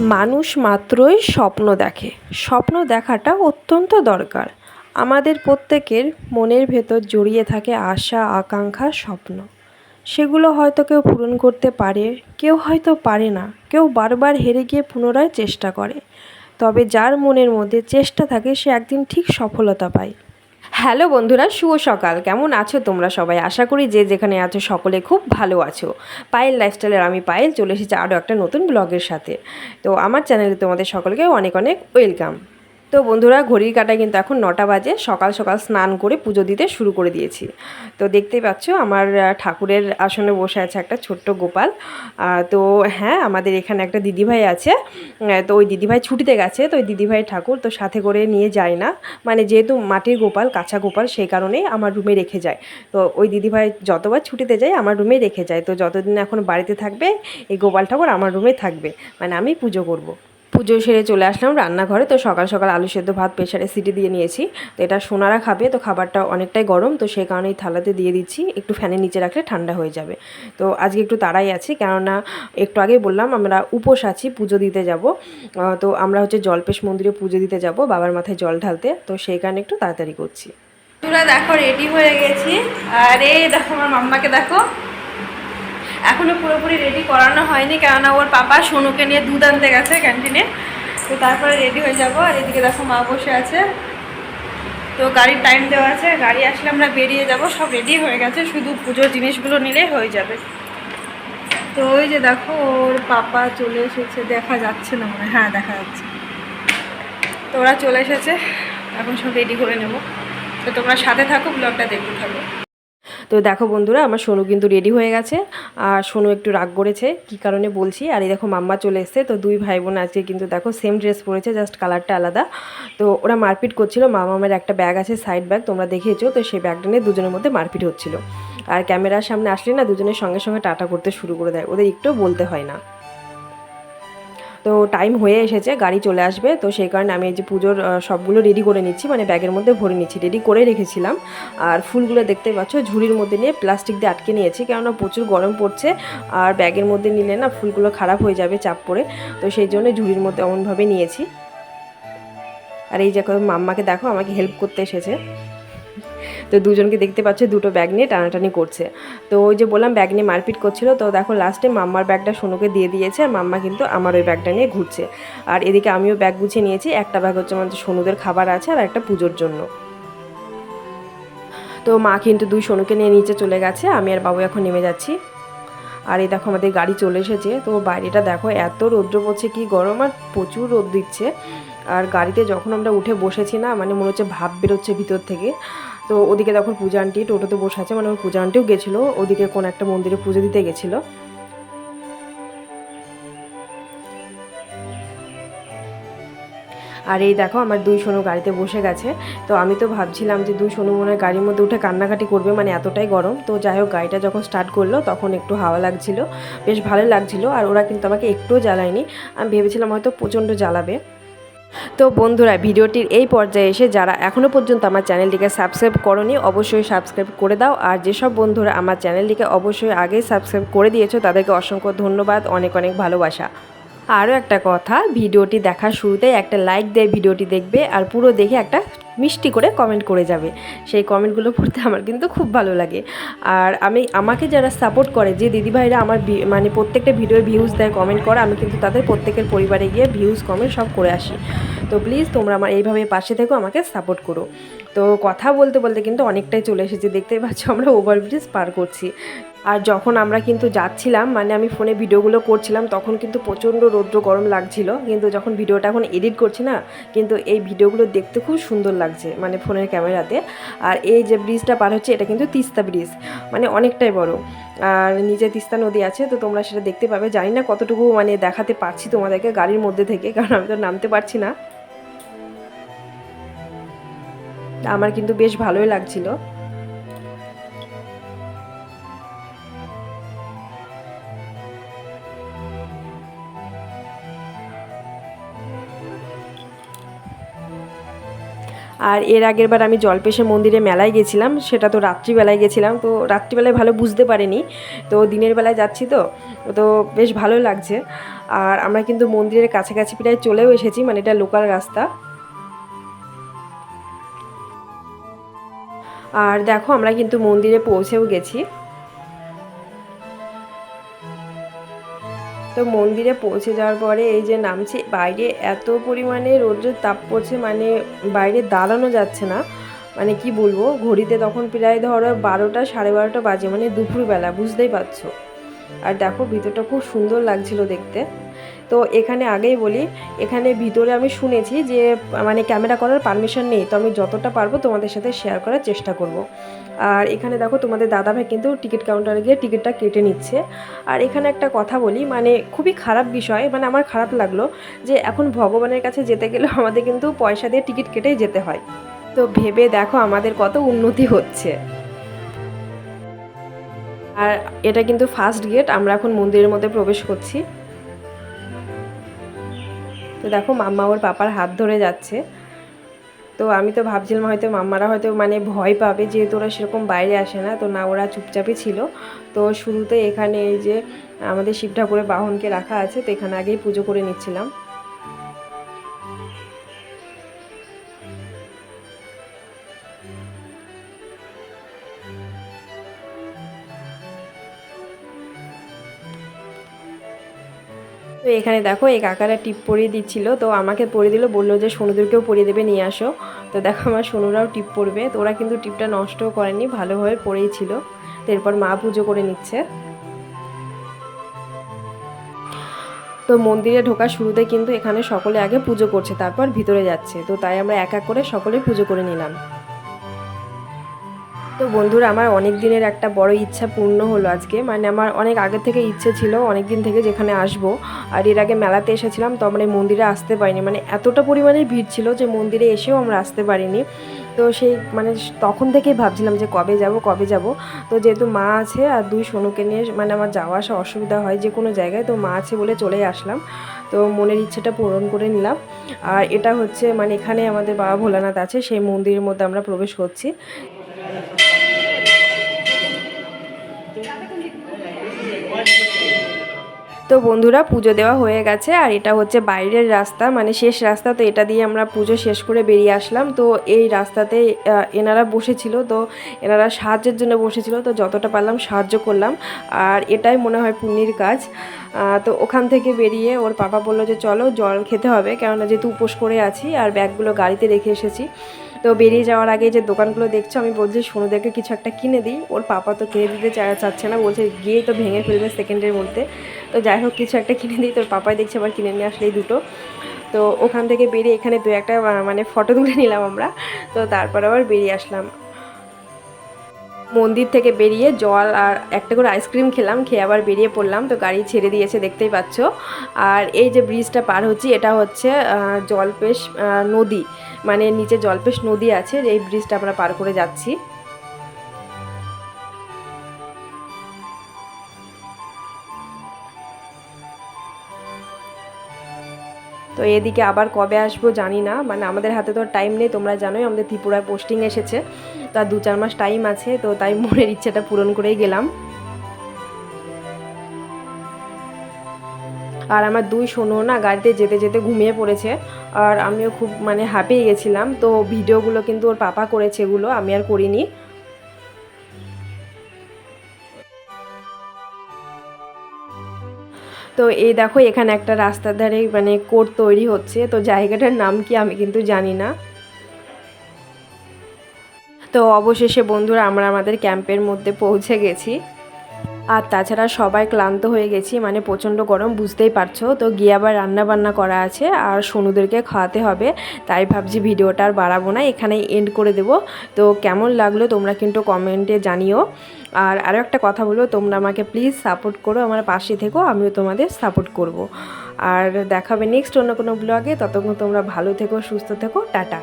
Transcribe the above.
মানুষ মাত্রই স্বপ্ন দেখে। স্বপ্ন দেখাটা অত্যন্ত দরকার। আমাদের প্রত্যেকের মনের ভেতর জড়িয়ে থাকে আশা, আকাঙ্ক্ষা, স্বপ্ন। সেগুলো হয়তো কেউ পূরণ করতে পারে, কেউ হয়তো পারে না। কেউ বারবার হেরে গিয়ে পুনরায় চেষ্টা করে। তবে যার মনের মধ্যে চেষ্টা থাকে, সে একদিন ঠিক সফলতা পায়। হ্যালো বন্ধুরা, শুভ সকাল। কেমন আছো তোমরা সবাই? আশা করি যে যেখানে আছো সকলে খুব ভালো আছো। পায়েল লাইফস্টাইলের আমি পায়েল, চলে এসেছি আরও একটা নতুন ব্লগের সাথে। তো আমার চ্যানেলে তোমাদের সকলকে অনেক অনেক ওয়েলকাম তো বন্ধুরা, ঘড়ির কাটায় কিন্তু এখন নটা বাজে। সকাল সকাল স্নান করে পুজো দিতে শুরু করে দিয়েছি। তো দেখতেই পাচ্ছ, আমার ঠাকুরের আসনে বসে আছে একটা ছোট্ট গোপাল। তো হ্যাঁ আমাদের এখানে একটা দিদিভাই আছে। তো ওই দিদিভাই ছুটিতে গেছে, তো ওই দিদিভাই ঠাকুর তো সাথে করে নিয়ে যায় না। মানে যেহেতু মাটির গোপাল, কাঁচা গোপাল, সেই কারণেই আমার রুমে রেখে যায়। তো ওই দিদিভাই যতবার ছুটিতে যায়, আমার রুমে রেখে যায়। তো যতদিন এখন বাড়িতে থাকবে, এই গোপাল ঠাকুর আমার রুমে থাকবে। মানে আমি পুজো করব। পুজো সেরে চলে আসলাম রান্নাঘরে। তো সকাল সকাল আলু সেদ্ধ ভাত প্রেশারে সিটি দিয়ে নিয়েছি। তো এটা সোনারা খাবে, তো খাবারটা অনেকটাই গরম, তো সেই কারণে এই থালাতে দিয়ে দিচ্ছি। একটু ফ্যানের নিচে রাখলে ঠান্ডা হয়ে যাবে। তো আজকে একটু তাড়াই আছি, কেননা একটু আগে বললাম আমরা উপোস আছি, পুজো দিতে যাব। তো আমরা হচ্ছে জলপেশ মন্দিরে পুজো দিতে যাব, বাবার মাথায় জল ঢালতে। তো সেই কারণে একটু তাড়াতাড়ি করছি। তোরা দেখো রেডি হয়ে গেছি। আর, দেখো, আমার মাম্মাকে দেখো। এখনও পুরোপুরি রেডি করানো হয়নি, কেননা ওর পাপা সোনুকে নিয়ে দুধ আনতে গেছে ক্যান্টিনে তো তারপরে রেডি হয়ে যাব। আর এদিকে দেখো মা বসে আছে। তো গাড়ির টাইম দেওয়া আছে। গাড়ি আসলে আমরা বেরিয়ে যাব। সব রেডি হয়ে গেছে। শুধু পুজোর জিনিসগুলো নিলে হয়ে যাবে। তো ওই যে দেখো, ওর পাপা চলে এসেছে। দেখা যাচ্ছে না মনে হ্যাঁ। দেখা যাচ্ছে। তো ওরা চলে এসেছে। এখন সব রেডি করে নেব। তো তোমরা সাথে থাকো ব্লগটা দেখতে থাকো। তো দেখো বন্ধুরা, আমার সোনু কিন্তু রেডি হয়ে গেছে। আর সোনু একটু রাগ করেছে, কি কারণে বলছি? আর এই দেখো মাম্মা চলে এসছে, তো দুই ভাই বোন আজকে কিন্তু দেখো সেম ড্রেস পরেছে জাস্ট কালারটা আলাদা। তো ওরা মারপিট করছিল, মামামের একটা ব্যাগ আছে সাইড ব্যাগ তোমরা দেখেছ, তো সেই ব্যাগটা নিয়ে দুজনের মধ্যে মারপিট হচ্ছিল। আর ক্যামেরার সামনে আসলে না, দুজনের সঙ্গে সঙ্গে টাটা করতে শুরু করে দেয়, ওদের একটু বলতে হয় না। তো টাইম হয়ে এসেছে, গাড়ি চলে আসবে। তো সেই কারণে আমি এই যে পুজোর সবগুলো রেডি করে নিচ্ছি মানে ব্যাগের মধ্যে ভরে নিচ্ছি রেডি করে রেখেছিলাম। আর ফুলগুলো দেখতে পাচ্ছ, ঝুড়ির মধ্যে নিয়ে প্লাস্টিক দিয়ে আটকে নিয়েছি, কেননা প্রচুর গরম পড়ছে। আর ব্যাগের মধ্যে নিলে না ফুলগুলো খারাপ হয়ে যাবে চাপ পড়ে, তো সেই জন্য ঝুড়ির মধ্যে এমনভাবে নিয়েছি। আর এই যে মাম্মাকে দেখো, আমাকে হেল্প করতে এসেছে। তো দুজনকে দেখতে পাচ্ছে, দুটো ব্যাগ নিয়ে টানাটানি করছে। তো ওই যে বললাম ব্যাগ নিয়ে মারপিট করছিল, তো দেখো লাস্টে মাম্মার ব্যাগটা সোনুকে দিয়ে দিয়েছে, আর মাম্মা কিন্তু আমার ওই ব্যাগটা নিয়ে ঘুরছে। আর এদিকে আমিও ব্যাগ গুছিয়ে নিয়েছি, একটা ব্যাগ হচ্ছে আমাদের সোনুদের খাবার আছে, আর একটা পুজোর জন্য। তো মা কিন্তু দুই সোনুকে নিয়ে নিচে চলে গেছে, আমি আর বাবু এখন নেমে যাচ্ছি। আর এই দেখো আমাদের গাড়ি চলে এসেছে, তো বাইরেটা দেখো এত রৌদ্র পড়ছে, কি গরম, আর প্রচুর রোদ দিচ্ছে। আর গাড়িতে যখন আমরা উঠে বসেছি না মানে মনে হচ্ছে ভাব বেরোচ্ছে ভিতর থেকে। তো ওদিকে তখন পূজা আন্টি টোটোতে বসে আছে মানে ওর পূজা আন্টিও গেছিল, ওদিকে কোন একটা মন্দিরে পুজো দিতে গেছিল। আর এই দেখো আমার দুই সোনু গাড়িতে বসে গেছে, তো আমি তো ভাবছিলাম যে দুই সোনু মনে হয় গাড়ির মধ্যে উঠে কান্নাকাটি করবে মানে এতটাই গরম। তো যাই হোক, গাড়িটা যখন স্টার্ট করল তখন একটু হাওয়া লাগছিল, বেশ ভালো লাগছিল, আর ওরা কিন্তু আমাকে একটুও জ্বালায়নি। আমি ভেবেছিলাম হয়তো প্রচণ্ড জ্বালাবে। তো বন্ধুরা, ভিডিওটির এই পর্যায়ে এসে যারা এখনও পর্যন্ত আমার চ্যানেলটিকে সাবস্ক্রাইব করনি, অবশ্যই সাবস্ক্রাইব করে দাও। আর যেসব বন্ধুরা আমার চ্যানেলটিকে অবশ্যই আগেই সাবস্ক্রাইব করে দিয়েছ, তাদেরকে অসংখ্য ধন্যবাদ, অনেক অনেক ভালোবাসা। আরও একটা কথা, ভিডিওটি দেখার শুরুতেই একটা লাইক দিয়ে ভিডিওটি দেখবে, আর পুরো দেখে একটা মিষ্টি করে কমেন্ট করে যাবে। সেই কমেন্টগুলো পড়তে আমার কিন্তু খুব ভালো লাগে। আর আমি, আমাকে যারা সাপোর্ট করে, যে দিদিভাইরা আমার মানে প্রত্যেকটা ভিডিওর ভিউজ দেয় কমেন্ট করে, আমি কিন্তু তাদের প্রত্যেকের পরিবারে গিয়ে ভিউজ কমেন্ট সব করে আসি। তো প্লিজ তোমরা আমার এইভাবে পাশে থেকো, আমাকে সাপোর্ট করো। তো কথা বলতে বলতে কিন্তু অনেকটাই চলে এসেছে। দেখতেই পাচ্ছ আমরা ওভারব্রিজ পার করছি। আর যখন আমরা কিন্তু যাচ্ছিলাম মানে আমি ফোনে ভিডিওগুলো করছিলাম, তখন কিন্তু প্রচণ্ড রৌদ্র গরম লাগছিল। কিন্তু যখন ভিডিওটা এখন এডিট করছি না, কিন্তু এই ভিডিওগুলো দেখতে খুব সুন্দর লাগছে মানে ফোনের ক্যামেরাতে। আর এই যে ব্রিজটা পার হচ্ছে, এটা কিন্তু তিস্তা ব্রিজ মানে অনেকটাই বড়। আর নিচে তিস্তা নদী আছে, তো তোমরা সেটা দেখতে পাবে। জানি না কতটুকু মানে দেখাতে পারছি তোমাদেরকে গাড়ির মধ্যে থেকে, কারণ আমি তো নামতে পারছি না। আমার কিন্তু বেশ ভালোই লাগছিল। আর এর আগের বার আমি জলপেশে মন্দিরে মেলায় গেছিলাম, সেটা তো রাত্রিবেলায় গেছিলাম, তো রাত্রিবেলায় ভালো বুঝতে পারিনি। তো দিনের বেলায় যাচ্ছি তো তো বেশ ভালো লাগছে। আর আমরা কিন্তু মন্দিরের কাছাকাছি প্রায় চলেও এসেছি মানে এটা লোকাল রাস্তা। আর দেখো আমরা কিন্তু মন্দিরে পৌঁছেও গেছি। তো মন্দিরে পৌঁছে যাওয়ার পরে এই যে নামছি, বাইরে এত পরিমাণে রৌদ্রের তাপ পড়ছে মানে বাইরে দাঁড়ানো যাচ্ছে না। মানে কি বলব, ঘড়িতে তখন প্রায় ধরো বারোটা, সাড়ে বারোটা বাজে মানে দুপুরবেলা, বুঝতেই পারছ। আর দেখো, ভিতরটা খুব সুন্দর লাগছিল দেখতে। তো এখানে আগেই বলি, এখানে ভিতরে আমি শুনেছি যে মানে ক্যামেরা করার পারমিশন নেই, তো আমি যতটা পারব তোমাদের সাথে শেয়ার করার চেষ্টা করব। আর এখানে দেখো তোমাদের দাদাভাই কিন্তু টিকিট কাউন্টারে গিয়ে টিকিটটা কেটে নিচ্ছে। আর এখানে একটা কথা বলি মানে খুবই খারাপ বিষয় মানে আমার খারাপ লাগল যে এখন ভগবানের কাছে যেতে গেলে আমাদের কিন্তু পয়সা দিয়ে টিকিট কেটেই যেতে হয়। তো ভেবে দেখো আমাদের কত উন্নতি হচ্ছে। আর এটা কিন্তু ফার্স্ট গেট আমরা এখন মন্দিরের মধ্যে প্রবেশ করছি। তো দেখো মাম্মা ওর পাপার হাত ধরে যাচ্ছে। তো আমি তো ভাবছিলাম হয়তো মাম্মারা হয়তো মানে ভয় পাবে যেহেতু ওরা সেরকম বাইরে আসে না, তো না ওরা চুপচাপই ছিল। তো শুরুতে এখানে এই যে আমাদের শিব ঠাকুরের বাহনকে রাখা আছে, তো এখানে আগেই পুজো করে নিচ্ছিলাম। তো এখানে দেখো, এই কাকারা টিপ পরিয়ে দিচ্ছিল। তো আমাকে পরিয়ে দিল, বলল যে, সোনুদেরকেও পরিয়ে দেবে, নিয়ে আসো। তো দেখো, আমার সোনুরাও টিপ পরবে। তো ওরা কিন্তু টিপটা নষ্টও করেনি, ভালোভাবে পরেই ছিল। তো এরপর মা পুজো করে নিচ্ছে। তো মন্দিরে ঢোকার শুরুতে কিন্তু এখানে সকলে আগে পুজো করছে, তারপর ভিতরে যাচ্ছে। তো তাই আমরা এক এক করে সকলে পুজো করে নিলাম। তো বন্ধুরা, আমার অনেক দিনের একটা বড় ইচ্ছা পূর্ণ হলো আজকে। মানে আমার অনেক আগে থেকে ইচ্ছে ছিল অনেক দিন থেকে যেখানে আসব। আর এর আগে মেলাতে এসেছিলাম, তো আমরা মন্দিরে আসতে পারিনি। মানে এতটা পরিমাণে ভিড় ছিল যে মন্দিরে এসেও আমরা আসতে পারিনি। তো সেই মানে তখন থেকেই ভাবছিলাম যে কবে যাব কবে যাব। তো যেহেতু মা আছে আর দুই সোনুকে নিয়ে মানে আমার যাওয়া আসা অসুবিধা হয় যে কোনো জায়গায়, তো মা আছে বলে চলেই আসলাম। তো মনের ইচ্ছেটা পূরণ করে নিলাম। আর এটা হচ্ছে মানে এখানে আমাদের বাবা ভোলানাথ আছে, সেই মন্দিরের মধ্যে আমরা প্রবেশ করছি। তো বন্ধুরা, পুজো দেওয়া হয়ে গেছে আর এটা হচ্ছে বাইরের রাস্তা। মানে শেষ রাস্তা তো এটা দিয়ে আমরা পুজো শেষ করে বেরিয়ে আসলাম। তো এই রাস্তাতে এনারা বসেছিল। তো এনারা সাহায্যের জন্য বসেছিল। তো যতটা পারলাম সাহায্য করলাম। আর এটাই মনে হয় পুণ্যির কাজ। তো ওখান থেকে বেরিয়ে ওর পাপা বলল যে, চলো জল খেতে হবে। কেননা যেহেতু উপোস করে আছি আর ব্যাগগুলো গাড়িতে রেখে এসেছি। তো বেরিয়ে যাওয়ার আগে যে দোকানগুলো দেখছ, আমি বলছি সোনুদেরকে কিছু একটা কিনে দিই। ওর পাপা তো কিনে দিতে চাচ্ছে না। বলছে, গিয়েই তো ভেঙে ফেলবে সেকেন্ডের মধ্যে। তো যাই হোক, কিছু একটা কিনে দিই। তোর পাপাই দেখছে, আবার কিনে নিয়ে আসলে দুটো। তো ওখান থেকে বেরিয়ে এখানে দু একটা মানে ফটো তুলে নিলাম আমরা। তো তারপর আবার বেরিয়ে আসলাম। মন্দির থেকে বেরিয়ে জল আর একটা করে আইসক্রিম খেলাম, খেয়ে আবার বেরিয়ে পড়লাম। তো গাড়ি ছেড়ে দিয়েছে, দেখতেই পাচ্ছ। আর এই যে ব্রিজটা পার হচ্ছি, এটা হচ্ছে জলপেশ নদী। মানে নিচে জলপেশ নদী আছে, এই ব্রিজটা আমরা পার করে যাচ্ছি। তো এদিকে আবার কবে আসব জানি না মানে আমাদের হাতে তো টাইম নেই, তোমরা জানোই আমাদের ত্রিপুরায় পোস্টিং এসেছে। তার দু চার মাস টাইম আছে, তো তাই মনের ইচ্ছাটা পূরণ করেই গেলাম। আর আমার দুই সোনো না গাড়িতে যেতে যেতে ঘুমিয়ে পড়েছে। আর আমিও খুব মানে হাঁপিয়ে গেছিলাম। তো ভিডিওগুলো কিন্তু ওর পাপা করেছে এগুলো, আমি আর করিনি। তো এই দেখো, এখানে একটা রাস্তার ধারে মানে কোর্ট তৈরি হচ্ছে। তো জায়গাটার নাম কি আমি কিন্তু জানি না। তো অবশেষে বন্ধুরা, আমরা আমাদের ক্যাম্পের মধ্যে পৌঁছে গেছি। আর তাছাড়া সবাই ক্লান্ত হয়ে গেছি মানে প্রচণ্ড গরম, বুঝতেই পারছ। তো গিয়ে আবার রান্না বান্না করা আছে আর সোনুদেরকে খাওয়াতে হবে, তাই ভাবছি ভিডিওটা আর বাড়াবো না, এখানে এন্ড করে দেব। তো কেমন লাগল তোমরা কিন্তু কমেন্টে জানিও। আর আরও একটা কথা বলো তোমরা আমাকে প্লিজ সাপোর্ট করো, আমার পাশে থেকো, আমিও তোমাদের সাপোর্ট করব। আর দেখাবে নেক্সট অন্য কোনো ব্লগে ততক্ষণ তোমরা ভালো থেকো, সুস্থ থেকো, টাটা।